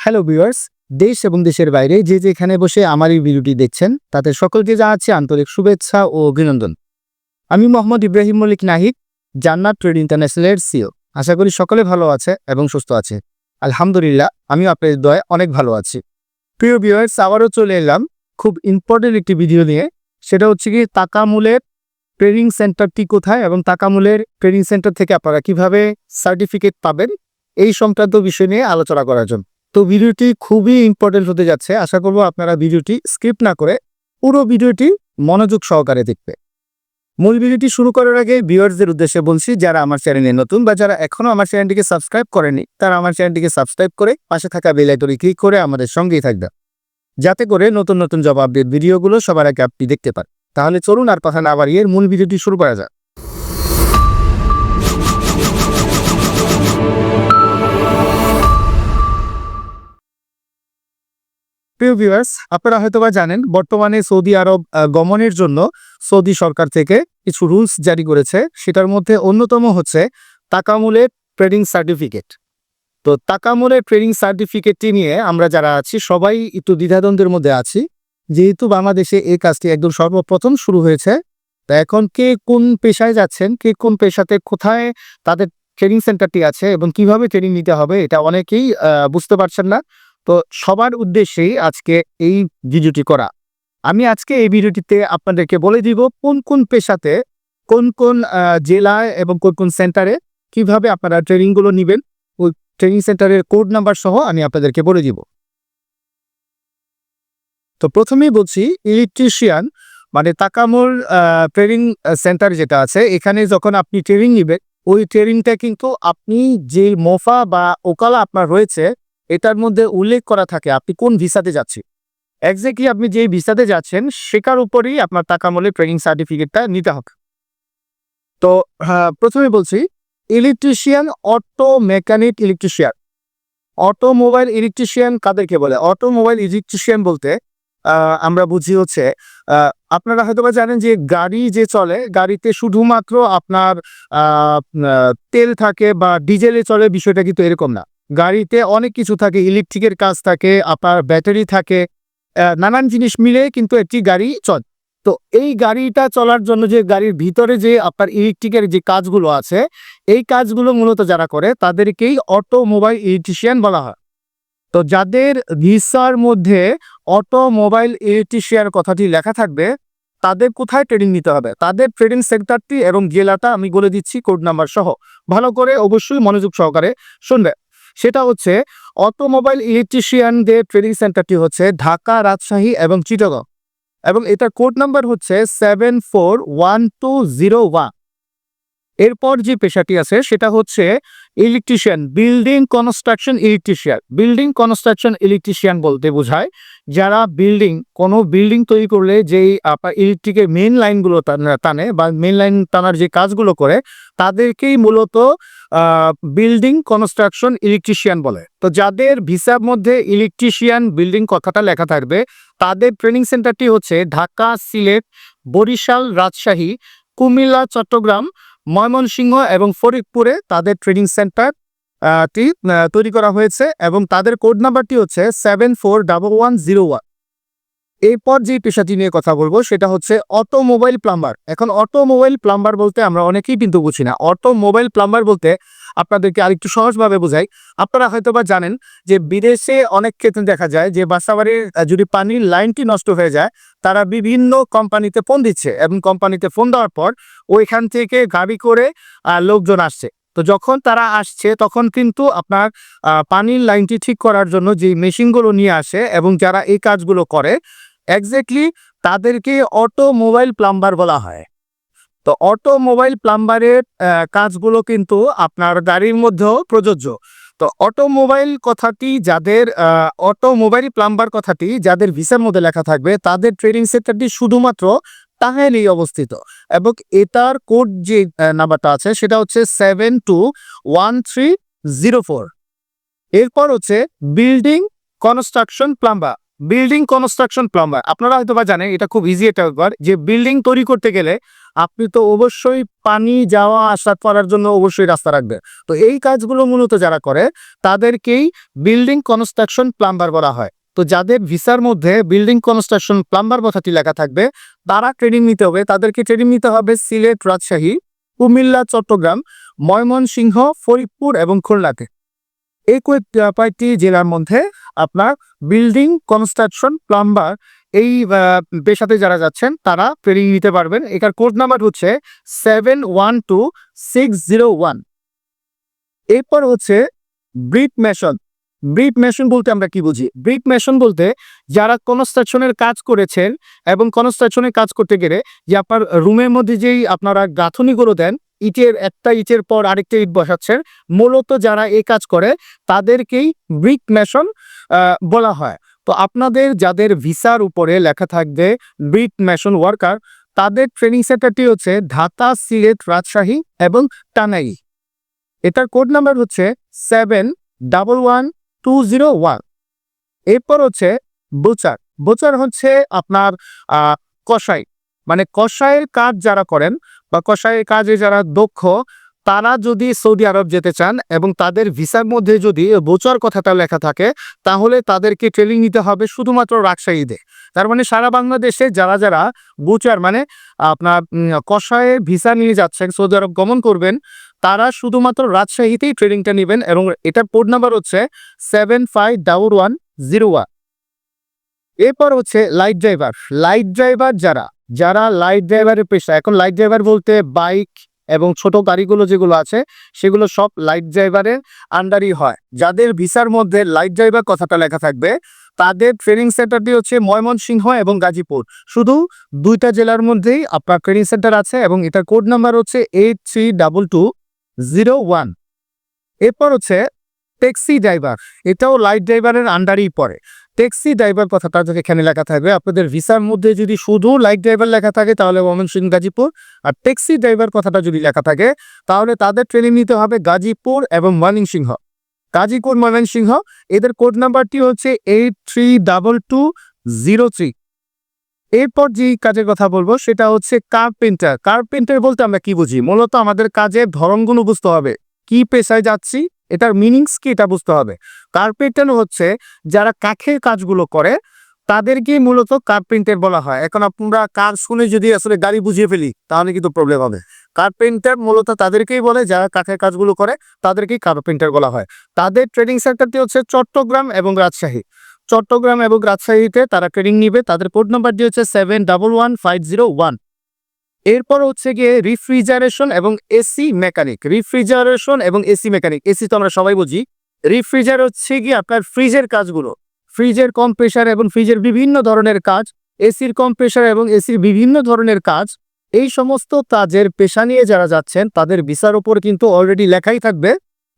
Hello viewers দেশ এবং দেশের বাইরে যে যেখানে বসে আমার এই ভিডিওটি দেখছেন তাতে সকলকে জানাচ্ছি আন্তরিক শুভেচ্ছা ও অভিনন্দন। আমি মোহাম্মদ ইব্রাহিম মল্লিক নাহিদ, জান্নাত ট্রেড ইন্টারন্যাশনালের সিও আশা করি সকলে ভালো আছে এবং সুস্থ আছে। আলহামদুলিল্লাহ আমি আপনাদের দয়ে অনেক ভালো আছি। প্রিয় ভিউয়ার্স আবারও চলে এলাম খুব ইম্পর্টেন্ট একটি ভিডিও নিয়ে। সেটা হচ্ছে কি, তাকামূলের ট্রেনিং সেন্টারটি কোথায় এবং তাকামূলের ট্রেনিং সেন্টার থেকে আপনারা কীভাবে সার্টিফিকেট পাবেন, এই সংক্রান্ত বিষয় নিয়ে আলোচনা করার জন্য। তো ভিডিওটি খুবই ইম্পর্টেন্ট হতে যাচ্ছে। আশা করব আপনারা ভিডিওটি স্কিপ না করে পুরো ভিডিওটি মনোযোগ সহকারে দেখবে। মূল ভিডিওটি শুরু করার আগে ভিউয়ার্সদের উদ্দেশ্যে বলছি, যারা আমার চ্যানেলে নতুন বা যারা এখনও আমার চ্যানেলটিকে সাবস্ক্রাইব করেনি, তারা আমার চ্যানেলটিকে সাবস্ক্রাইব করে পাশে থাকা বেল আইকনে ক্লিক করে আমাদের সঙ্গেই থাকবে। যাতে করে নতুন নতুন জব আপডেট ভিডিওগুলো সবার আগে আপনি দেখতে পান তাহলে চলুন আর কথা না বাড়িয়ে মূল ভিডিওটি শুরু করা যাক। প্রিয় ভিউয়ার্স, আপনারা হয়তোবা জানেন, বর্তমানে সৌদি আরব গমনের জন্য সৌদি সরকার থেকে কিছু রুলস জারি করেছে। সেটার মধ্যে অন্যতম হচ্ছে তাকামুলের ট্রেডিং সার্টিফিকেট। তো তাকামুলের ট্রেডিং সার্টিফিকেটটি নিয়ে আমরা যারা আছি, সবাই একটু দ্বিধাদ্বন্দ্বের মধ্যে আছি। যেহেতু বাংলাদেশে এই কাজটি একদম সর্বপ্রথম শুরু হয়েছে, তা এখন কে কোন পেশায় যাচ্ছেন, কে কোন পেশাতে কোথায় তাদের ট্রেনিং সেন্টারটি আছে এবং কীভাবে ট্রেনিং নিতে হবে, এটা অনেকেই বুঝতে পারছেন না। তো সবার উদ্দেশ্যেই আজকে এই ভিডিওটি করা। আমি আজকে এই ভিডিওটিতে আপনাদেরকে বলে দিব কোন কোন পেশাতে, কোন কোন জেলায় এবং কোন কোন সেন্টারে কীভাবে আপনারা ট্রেনিংগুলো নেবেন, ওই ট্রেনিং সেন্টারের কোড নাম্বার সহ আমি আপনাদেরকে বলে দিব। তো প্রথমেই বলছি, ইলেকট্রিশিয়ান মানে তাকামোর ট্রেনিং সেন্টার যেটা আছে, এখানে যখন আপনি ট্রেনিং নেবেন, ওই ট্রেনিংটা কিন্তু আপনি যে মোফা বা ওকালা আপনার রয়েছে এটার মধ্যে উল্লেখ করা থাকে আপনি কোন ভিসাতে যাচ্ছেন। এক্স্যাক্টলি আপনি যে ভিসাতে যাচ্ছেন সেটার উপরেই আপনার তাকামলের ট্রেনিং সার্টিফিকেটটা নিতে হবে। তো আহ, প্রথমে বলছি electrician auto mechanic electrician automobile electrician কাদেরকে বলে? অটোমোবাইল ইলেকট্রিশিয়ান বলতে আমরা বুঝি হচ্ছে আপনারা হয়তোবা জানেন যে গাড়ি যে চলে গাড়িতে শুধুমাত্র আপনার তেল থাকে বা ডিজেলে চলে বিষয়টা কিন্তু এরকম না। গাড়িতে অনেক কিছু থাকে ইলেকট্রিকের কাজ থাকে, আপনার ব্যাটারি থাকে নানান জিনিস মিলে কিন্তু একটি গাড়ি চল। তো এই গাড়িটা চলার জন্য যে গাড়ির ভিতরে যে আপনার ইলেকট্রিকের যে কাজগুলো আছে, এই কাজগুলো মূলত যারা করে, তাদেরকেই অটোমোবাইল ইলেকট্রিশিয়ান বলা হয়। তো যাদের ভিসার মধ্যে অটোমোবাইল ইলেকট্রিশিয়ান কথাটি লেখা থাকবে, তাদের কোথায় ট্রেনিং নিতে হবে? তাদের ট্রেনিং সেন্টারটি এবং জেলাটা আমি বলে দিচ্ছি কোড নাম্বার সহ। ভালো করে অবশ্যই মনোযোগ সহকারে শুনবে। সেটা হচ্ছে অটোমোবাইল ইলেকট্রিশিয়ানদের ট্রেনিং সেন্টারটি হচ্ছে ঢাকা, রাজশাহী এবং চিটাগং। এবং এটার কোড নাম্বার হচ্ছে seven four one two zero one. এরপর যে পেশাটি আছে সেটা হচ্ছে electrician building construction electrician building construction electrician বলতে বোঝায় যারা বিল্ডিং কোনো বিল্ডিং তৈরি করলে যেই ইলেকট্রিকের মেন লাইনগুলো টানে বা মেন লাইন টানার যে কাজগুলো করে তাদেরকেই মূলত বিল্ডিং কনস্ট্রাকশন ইলেকট্রিশিয়ান বলে। তো যাদের ভিসার মধ্যে ইলেকট্রিশিয়ান বিল্ডিং কথাটা লেখা থাকবে, তাদের ট্রেনিং সেন্টারটি হচ্ছে ঢাকা, সিলেট, বরিশাল, রাজশাহী, কুমিল্লা, চট্টগ্রাম ময়মনসিংহ এবং ফরিদপুরে তাদের ট্রেনিং সেন্টার টি তৈরি করা হয়েছে এবং তাদের কোড নাম্বারটি হচ্ছে seven four double one zero one. এরপর যে পেশাটি নিয়ে কথা বলব, সেটা হচ্ছে অটোমোবাইল প্লাম্বার। এখন অটোমোবাইল প্লাম্বার বলতে আমরা অনেকেই কিন্তু বুঝি না। অটোমোবাইল প্লাম্বার বলতে আপনাদেরকে আরেকটু সহজভাবে বোঝাই। আপনারা হয়তো বা জানেন যে বিদেশে অনেক ক্ষেত্রে দেখা যায় যে বাসাবাড়ির যদি পানির লাইনটি নষ্ট হয়ে যায়, তারা বিভিন্ন কোম্পানিতে ফোন দিচ্ছে এবং কোম্পানিতে ফোন দেওয়ার পর ওইখান থেকে গাড়ি করে লোকজন আসছে। তো যখন তারা আসছে, তখন কিন্তু আপনার পানির লাইনটি ঠিক করার জন্য যে মেশিনগুলো নিয়ে আসে এবং যারা এই কাজগুলো করে এক্স্যাক্টলি তাদেরকে অটোমোবাইল প্লাম্বার বলা হয়। তো অটোমোবাইল প্লাম্বারের কাজগুলো কিন্তু আপনার গাড়ির মধ্যেও প্রযোজ্য। তো অটোমোবাইল কথাটি যাদের অটোমোবাইল প্লাম্বার কথাটি যাদের ভিসার মধ্যে লেখা থাকবে, তাদের ট্রেনিং সেন্টারটি শুধুমাত্র টাঙ্গাইলেই অবস্থিত। এবং এটার কোড যে নাম্বারটা আছে, সেটা হচ্ছে seven two one three zero four এরপর হচ্ছে building construction plumber building construction plumber আপনারা হয়তো বা জানেন, এটা খুব ইজি একটা ব্যাপার। যে বিল্ডিং তৈরি করতে গেলে আপনি তো অবশ্যই পানি, যাওয়া আসা করার জন্য অবশ্যই রাস্তা রাখবেন। তো এই কাজগুলো মূলত যারা করে, তাদেরকেই বিল্ডিং কনস্ট্রাকশন প্লাম্বার বলা হয়। তো যাদের ভিসার মধ্যে বিল্ডিং কনস্ট্রাকশন প্লাম্বার কথাটি লেখা থাকবে, তারা ট্রেনিং নিতে হবে। তাদেরকে ট্রেনিং নিতে হবে সিলেট রাজশাহী, কুমিল্লা, চট্টগ্রাম, ময়মনসিংহ, ফরিদপুর এবং খুলনাতে। এই কয়েক- কয়েকটি জেলার মধ্যে আপনার বিল্ডিং, কনস্ট্রাকশন, প্লাম্বার এই পেশাতে যারা যাচ্ছেন তারা ট্রেনিং নিতে পারবেন। এটার কোড নাম্বার হচ্ছে seven one two six zero one এরপর হচ্ছে ব্রিক মেশন ব্রিক মেশন বলতে আমরা কি বুঝি? ব্রিক মেশন বলতে যারা কনস্ট্রাকশনের কাজ করেছেন এবং কনস্ট্রাকশনের কাজ করতে গেলে যে আপনার রুমের মধ্যে যেই আপনারা গাঁথনিগুলো দেন ইটের, একটা ইটের পর আরেকটা ইট বসাচ্ছেন। মূলত যারা এই কাজ করে, তাদেরকেই ব্রিক মেশন বলা হয়। তো আপনাদের যাদের ভিসার উপরে লেখা থাকবে ব্রিক মেশন ওয়ার্কার, তাদের ট্রেনিং সেন্টারটি হচ্ছে ঢাকা সিলেট রাজশাহী এবং টানাই এটার কোড নাম্বার হচ্ছে seven double one two zero one. এরপর হচ্ছে বোচার। বোচার হচ্ছে আপনার কসাই। মানে কসাইয়ের কাজ যারা করেন বা কসাইয়ের কাজে যারা দক্ষ, তারা যদি সৌদি আরব যেতে চান এবং তাদের ভিসার মধ্যে যদি বোচার কথাটা লেখা থাকে, তাহলে তাদেরকে ট্রেনিং নিতে হবে শুধুমাত্র রাজশাহীতে তার মানে সারা বাংলাদেশে যারা যারা বুচার মানে আপনার কসাইয়ের ভিসা নিয়ে যাচ্ছেন, সৌদি আরব গমন করবেন, তারা শুধুমাত্র রাজশাহীতেই ট্রেনিংটা নেবেন এবং এটার কোড নাম্বার হচ্ছে seven five double one zero one এরপর হচ্ছে লাইট ড্রাইভার লাইট ড্রাইভার যারা যারা লাইট ড্রাইভারের পেশা, এখন লাইট ড্রাইভার বলতে বাইক এবং ছোট গাড়িগুলো যেগুলো আছে, সেগুলো সব লাইট ড্রাইভারের আন্ডারই হয়। যাদের ভিসার মধ্যে লাইট ড্রাইভার কথাটা লেখা থাকবে, তাদের ট্রেনিং সেন্টারটি হচ্ছে ময়মনসিংহ এবং গাজীপুর। শুধু দুইটা জেলার মধ্যেই আপনার ট্রেনিং সেন্টার আছে এবং এটার কোড নাম্বার হচ্ছে eight three double two zero one এরপর হচ্ছে ট্যাক্সি ড্রাইভার, এটাও লাইট ড্রাইভারের আন্ডারই পড়ে। ট্যাক্সি ড্রাইভার কথাটা যদি এখানে লেখা থাকবে, আপনাদের ভিসার মধ্যে যদি শুধু লাইট ড্রাইভার লেখা থাকে, তাহলে ময়মনসিংহ গাজীপুর। আর ট্যাক্সি ড্রাইভার কথাটা যদি লেখা থাকে, তাহলে তাদের ট্রেনিং নিতে হবে গাজীপুর এবং ময়মনসিংহ। গাজীপুর, ময়মনসিংহ, এদের কোড নাম্বারটি হচ্ছে eight three double two zero three এরপর যে কাজের কথা বলব, সেটা হচ্ছে কার্পেন্টার কার্পেন্টার বলতে আমরা কি বুঝি? মূলত আমাদের কাজের ধরনগুলো বুঝতে হবে। কি পেশায় যাচ্ছি? এটার মিনিংস কি এটা বুঝতে হবে। কার্পেন্টার হচ্ছে যারা কাঠের কাজগুলো করে তাদেরকে মূলত কার্পেন্টার বলা হয়। এখন আপনারা কাজ শুনে যদি আসলে গাড়ি বুঝিয়ে ফেলি, তাহলে কিন্তু প্রবলেম হবে। কার্পেন্টার মূলত তাদেরকেই বলে যারা কাঠের কাজগুলো করে, তাদেরকেই কার্পেন্টার বলা হয়। তাদের ট্রেনিং সেন্টারটি হচ্ছে চট্টগ্রাম এবং রাজশাহী। চট্টগ্রাম এবং রাজশাহীতে তারা ট্রেনিং নিবে। তাদের কোড নাম্বারটি হচ্ছে seven double one five zero one এরপর হচ্ছে গিয়ে রিফ্রিজারেশন এবং এসি মেকানিক রিফ্রিজারেশন এবং এসি মেকানিক এসি তো আমরা সবাই বুঝি। রিফ্রিজার হচ্ছে গিয়ে আপনার ফ্রিজের কাজগুলো। ফ্রিজের কম্প্রেসার এবং ফ্রিজের বিভিন্ন ধরনের কাজ এসির কম্প্রেসার এবং এসির বিভিন্ন ধরনের কাজ, এই সমস্ত কাজের পেশা নিয়ে যারা যাচ্ছেন, তাদের ভিসার ওপর কিন্তু অলরেডি লেখাই থাকবে।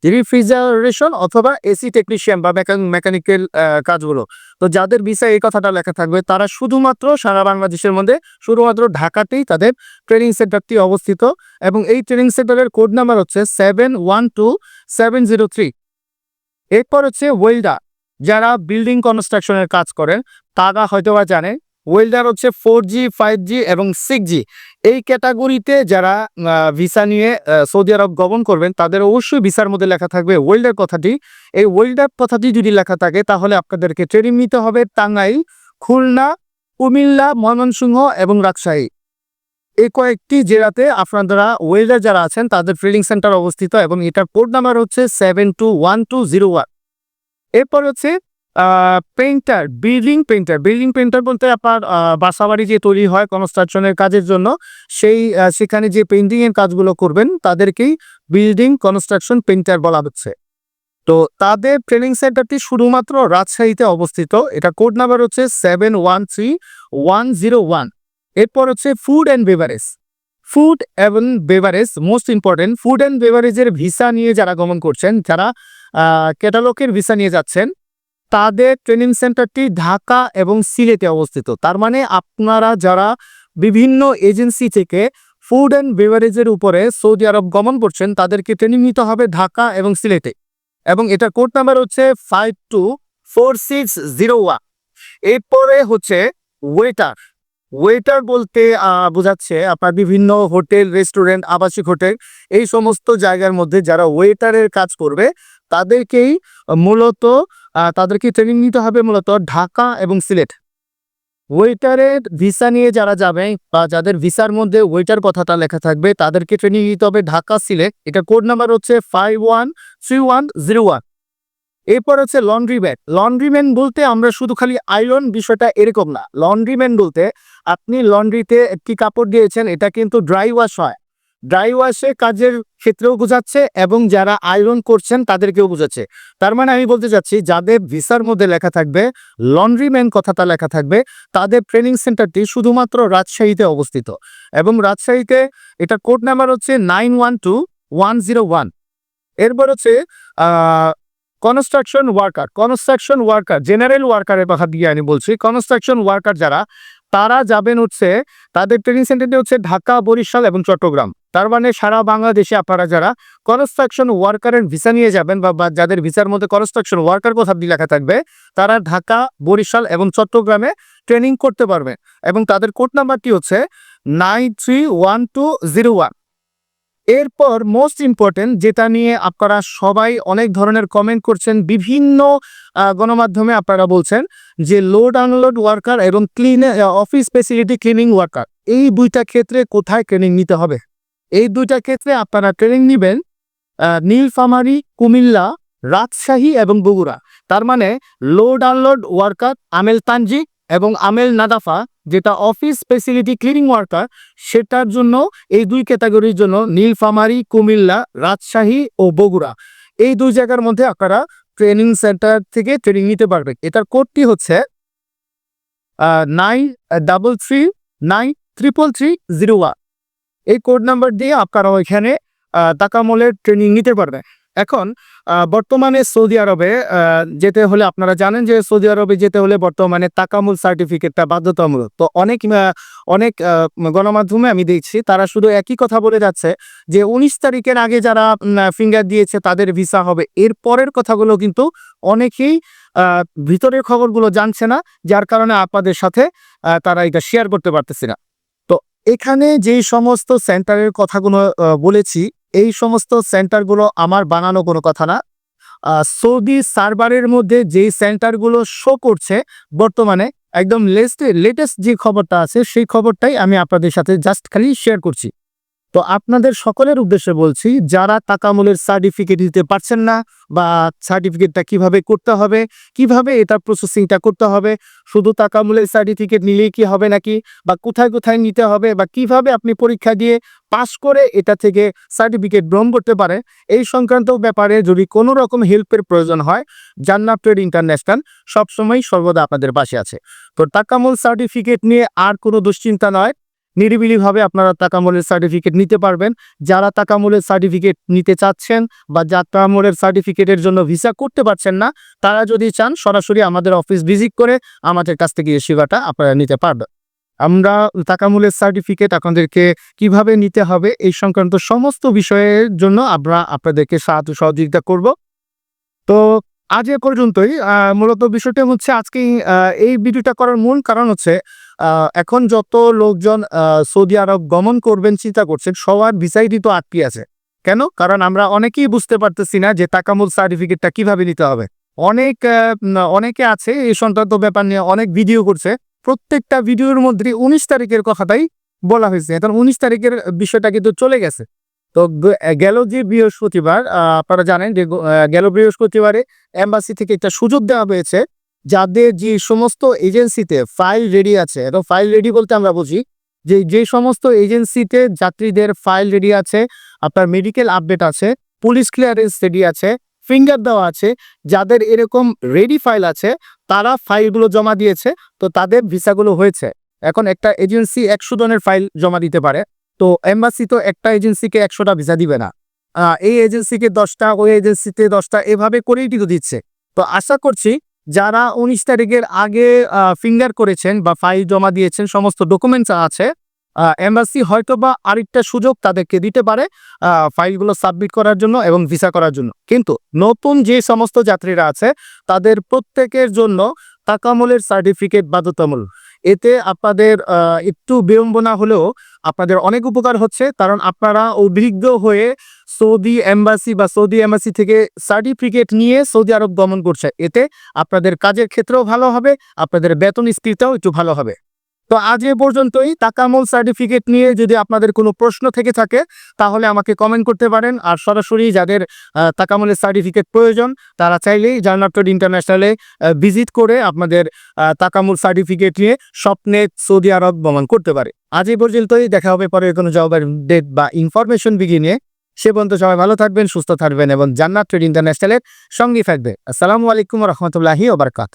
রিফ্রিজারেশন অথবা এসি টেকনিশিয়ান বা মেকানিক্যাল কাজগুলো। তো যাদের ভিসা এই কথাটা লেখা থাকবে, তারা শুধুমাত্র সারা বাংলাদেশের মধ্যে, শুধুমাত্র ঢাকাতেই তাদের ট্রেনিং সেন্টারটি অবস্থিত এবং এই ট্রেনিং সেন্টারের কোড নাম্বার হচ্ছে seven one two seven zero three এরপর হচ্ছে ওয়েল্ডার যারা বিল্ডিং কনস্ট্রাকশনের কাজ করেন, তারা হয়তো বা জানে ওয়েল্ডার হচ্ছে ফোর জি ফাইভ জি এবং সিক্স জি এই ক্যাটাগরিতে যারা ভিসা নিয়ে সৌদি আরব গমন করবেন, তাদের অবশ্যই ভিসার মধ্যে লেখা থাকবে ওয়েল্ডার কথাটি। এই ওয়েল্ডার কথাটি যদি লেখা থাকে, তাহলে আপনাদেরকে ট্রেনিং নিতে হবে টাঙ্গাইল, খুলনা, কুমিল্লা, ময়মনসিংহ এবং রাজশাহী। এই কয়েকটি জেলাতে আপনারা ওয়েল্ডার যারা আছেন, তাদের ট্রেনিং সেন্টার অবস্থিত এবং এটার কোড নাম্বার হচ্ছে seven two one two zero one. এরপর হচ্ছে painter building painter building painter বলতে আপনার বাসাবাড়ি যে তৈরি হয় কনস্ট্রাকশনের কাজের জন্য, সেই সেখানে যে পেইন্টিং এর কাজগুলো করবেন, তাদেরকেই বিল্ডিং কনস্ট্রাকশন পেইন্টার বলা হচ্ছে। তো তাদের ট্রেনিং সেন্টারটি শুধুমাত্র রাজশাহীতে অবস্থিত। এটা কোড নাম্বার হচ্ছে seven one three one zero one এরপর হচ্ছে ফুড অ্যান্ড বেভারেজ ফুড এবং beverage most important food and বেভারেজের visa নিয়ে যারা গমন করছেন, যারা ক্যাটালকের ভিসা নিয়ে যাচ্ছেন তাদের ট্রেনিং সেন্টারটি ঢাকা এবং সিলেটে অবস্থিত। তার মানে আপনারা যারা বিভিন্ন এজেন্সি থেকে ফুড অ্যান্ড বেভারেজের উপরে সৌদি আরব গমন করছেন, তাদেরকে ট্রেনিং নিতে হবে ঢাকা এবং সিলেটে। এবং এটা কোড নাম্বার হচ্ছে five two four six zero one এরপরে হচ্ছে ওয়েটার ওয়েটার বলতে বোঝাচ্ছে আপনার বিভিন্ন হোটেল রেস্টুরেন্ট আবাসিক হোটেল, এই সমস্ত জায়গার মধ্যে যারা ওয়েটারের কাজ করবে, তাদেরকেই মূলত তাদেরকে ট্রেনিং নিতে হবে মূলত ঢাকা এবং সিলেট। ওয়েটারের ভিসা নিয়ে যারা যাবে বা যাদের ভিসার মধ্যে ওয়েটার কথাটা লেখা থাকবে, তাদেরকে ট্রেনিং নিতে হবে ঢাকা, সিলেট। এটা কোড নাম্বার হচ্ছে five one three one zero one এরপর হচ্ছে লন্ড্রি ব্যাগ লন্ড্রি ম্যান বলতে আমরা শুধু খালি আয়রন বিষয়টা এরকম না। লন্ড্রি ম্যান বলতে আপনি লন্ড্রিতে একটি কাপড় দিয়েছেন, এটা কিন্তু ড্রাই ওয়াশ হয়। ড্রাই ওয়াশে কাজের ক্ষেত্রেও বোঝাচ্ছে এবং যারা আয়রন করছেন তাদেরকেও বোঝাচ্ছে। তার মানে আমি বলতে চাচ্ছি, যাদের ভিসার মধ্যে লেখা থাকবে লন্ড্রি ম্যান কথাটা লেখা থাকবে, তাদের ট্রেনিং সেন্টারটি শুধুমাত্র রাজশাহীতে অবস্থিত। এবং রাজশাহীতে এটা কোড নাম্বার হচ্ছে nine one two one zero one এরপর হচ্ছে construction worker construction worker general ওয়ার্কারের কথা দিয়ে আমি বলছি। কনস্ট্রাকশন ওয়ার্কার যারা তারা যাবেন হচ্ছে, তাদের ট্রেনিং সেন্টারটি হচ্ছে ঢাকা, বরিশাল এবং চট্টগ্রাম। তার মানে সারা বাংলাদেশে আপনারা যারা কনস্ট্রাকশন ওয়ার্কারের ভিসা নিয়ে যাবেন বা যাদের ভিসার মধ্যে কনস্ট্রাকশন ওয়ার্কার কথা লেখা থাকবে, তারা ঢাকা, বরিশাল এবং চট্টগ্রামে ট্রেনিং করতে পারবে। এবং তাদের কোড নাম্বারটি হচ্ছে nine three one two zero one এরপর মোস্ট ইম্পর্টেন্ট যেটা নিয়ে আপনারা সবাই অনেক ধরনের কমেন্ট করছেন, বিভিন্ন গণমাধ্যমে আপনারা বলছেন যে লোড আনলোড ওয়ার্কার এবং clean office facility cleaning worker এই দুইটা ক্ষেত্রে কোথায় ট্রেনিং নিতে হবে? এই দুইটা ক্ষেত্রে আপনারা ট্রেনিং নেবেন নীলফামারী, কুমিল্লা, রাজশাহী এবং বগুড়া। তার মানে লোড আনলোড ওয়ার্কার আমেল তানজি এবং আমেল নাদাফা যেটা অফিস ফেসিলিটি ক্লিনিং ওয়ার্কার সেটার জন্য এই দুই ক্যাটাগরির জন্য নীলফামারী, কুমিল্লা, রাজশাহী ও বগুড়া। এই দুই জায়গার মধ্যে আপনারা ট্রেনিং সেন্টার থেকে ট্রেনিং নিতে পারবেন। এটার কোডটি হচ্ছে nine double three nine triple three zero one এই কোড নাম্বার দিয়ে আপনারা ওইখানে তাকামলের ট্রেনিং নিতে পারবেন। এখন বর্তমানে সৌদি আরবে যেতে হলে আপনারা জানেন যে সৌদি আরবে যেতে হলে বর্তমানে তাকামুল সার্টিফিকেটটা বাধ্যতামূলক। তো অনেক অনেক গণমাধ্যমে আমি দেখছি, তারা শুধু একই কথা বলে যাচ্ছে যে উনিশ তারিখের আগে যারা ফিঙ্গার দিয়েছে তাদের ভিসা হবে। এর পরের কথাগুলো কিন্তু অনেকেই ভিতরের খবরগুলো জানছে না, যার কারণে আপনাদের সাথে তারা এটা শেয়ার করতে পারতেছে না। তো এখানে যেই সমস্ত সেন্টারের কথাগুলো বলেছি এই সমস্ত সেন্টারগুলো আমার বানানো কোনো কথা না। সৌদি সার্ভারের মধ্যে যেই সেন্টারগুলো শো করছে বর্তমানে একদম লেটেস্ট যে খবরটা আছে সেই খবরটাই আমি আপনাদের সাথে জাস্ট খালি শেয়ার করছি। তো আপনাদের সকলের উদ্দেশ্যে বলছি, যারা তাকামূলের সার্টিফিকেট দিতে পারছেন না বা সার্টিফিকেটটা কীভাবে করতে হবে, কীভাবে এটা প্রসেসিংটা করতে হবে, শুধু তাকামূলের সার্টিফিকেট নিলেই কি হবে নাকি, বা কোথায় কোথায় নিতে হবে, বা কীভাবে আপনি পরীক্ষা দিয়ে পাস করে এটা থেকে সার্টিফিকেট গ্রহণ করতে পারে, এই সংক্রান্ত ব্যাপারে যদি কোনো রকম হেল্পের প্রয়োজন হয়, জান্নাত ট্রেড ইন্টারন্যাশনাল সবসময় সর্বদা আপনাদের পাশে আছে। তো তাকামুল সার্টিফিকেট নিয়ে আর কোনো দুশ্চিন্তা নয়। নিরিবিলিভাবে আপনারা তাকামলের সার্টিফিকেট নিতে পারবেন। যারা তাকামলের সার্টিফিকেট নিতে চাচ্ছেন বা যা তাকামলের সার্টিফিকেটের জন্য ভিসা করতে পারছেন না, তারা যদি চান সরাসরি আমাদের অফিস ভিজিট করে আমাদের কাছ থেকে এই সেবাটা আপনারা নিতে পারবেন। আমরা তাকামুলের সার্টিফিকেট আপনাদেরকে কীভাবে নিতে হবে এই সংক্রান্ত সমস্ত বিষয়ের জন্য আমরা আপনাদেরকে সাহায্য সহযোগিতা করব। তো আজ এ পর্যন্তই। মূলত বিষয়টা হচ্ছে আজকে এই ভিডিওটা করার মূল কারণ হচ্ছে এখন যত লোকজন সৌদি আরব গমন করবেন, চিন্তা করছেন, সবার ভিসাইটি তো আটকে আছে। কেন? কারণ আমরা অনেকেই বুঝতে পারতেছি না যে তাকামুল সার্টিফিকেটটা কীভাবে নিতে হবে। অনেক অনেকে আছে, এই সংক্রান্ত ব্যাপার নিয়ে অনেক ভিডিও করছে। প্রত্যেকটা ভিডিওর মধ্যে উনিশ তারিখের কথাটাই বলা হয়েছে। এখন উনিশ তারিখের বিষয়টা কিন্তু চলে গেছে। তো গেল যে বৃহস্পতিবার আপনারা জানেন যে গেল বৃহস্পতিবারে এম্বাসি থেকে একটা সুযোগ দেওয়া হয়েছে। যাদের যে সমস্ত এজেন্সিতে ফাইল রেডি আছে এবং ফাইল রেডি বলতে আমরা বুঝি, যে যে সমস্ত এজেন্সিতে যাত্রীদের ফাইল রেডি আছে, আপনার মেডিকেল আপডেট আছে পুলিশ ক্লিয়ারেন্স রেডি আছে ফিঙ্গার দেওয়া আছে, যাদের এরকম রেডি ফাইল আছে, তারা ফাইলগুলো জমা দিয়েছে, তো তাদের ভিসাগুলো হয়েছে। এখন একটা এজেন্সি একশো জনের ফাইল জমা দিতে পারে, তো এম্বাসি তো একটা এজেন্সিকে একশোটা ভিসা দিবে না। এই এজেন্সিকে দশটা, ওই এজেন্সিতে দশটা, এভাবে করেই কিন্তু দিচ্ছে। তো আশা করছি যারা উনিশ তারিখের আগে ফিঙ্গার করেছেন বা ফাইল জমা দিয়েছেন, সমস্ত ডকুমেন্টস আছে এম্বাসি হয়তো বা আরেকটা সুযোগ তাদেরকে দিতে পারে ফাইলগুলো সাবমিট করার জন্য এবং ভিসা করার জন্য। কিন্তু নতুন যে সমস্ত যাত্রীরা আছে, তাদের প্রত্যেকের জন্য তাকামলের সার্টিফিকেট বাধ্যতামূলক। এতে আপনাদের একটু বিড়ম্বনা হলেও আপনাদের অনেক উপকার হচ্ছে। কারণ আপনারা অভিজ্ঞ হয়ে সৌদি এম্বাসি বা সৌদি এম্বাসি থেকে সার্টিফিকেট নিয়ে সৌদি আরব গমন করছে। এতে আপনাদের কাজের ক্ষেত্রেও ভালো হবে, আপনাদের বেতন স্থিরতাও একটু ভালো হবে। তো আজ এ পর্যন্তই। তাকামল সার্টিফিকেট নিয়ে যদি আপনাদের কোনো প্রশ্ন থেকে থাকে, তাহলে আমাকে কমেন্ট করতে পারেন। আর সরাসরি যাদের তাকামলের সার্টিফিকেট প্রয়োজন, তারা চাইলেই জার্নাপ্টোড ইন্টারন্যাশনালে ভিজিট করে আপনাদের তাকামুল সার্টিফিকেট নিয়ে স্বপ্নে সৌদি আরব ভ্রমণ করতে পারে। আজ এই পর্যন্তই। দেখা হবে পরে কোনো জবের ডেট বা ইনফরমেশন বিগি নিয়ে সে পর্যন্ত সবাই ভালো থাকবেন, সুস্থ থাকবেন এবং জান্নাত ট্রেড ইন্টারন্যাশনালের সঙ্গেই থাকবে আসসালামু আলাইকুম রহমতুল্লাহি ওবরকাত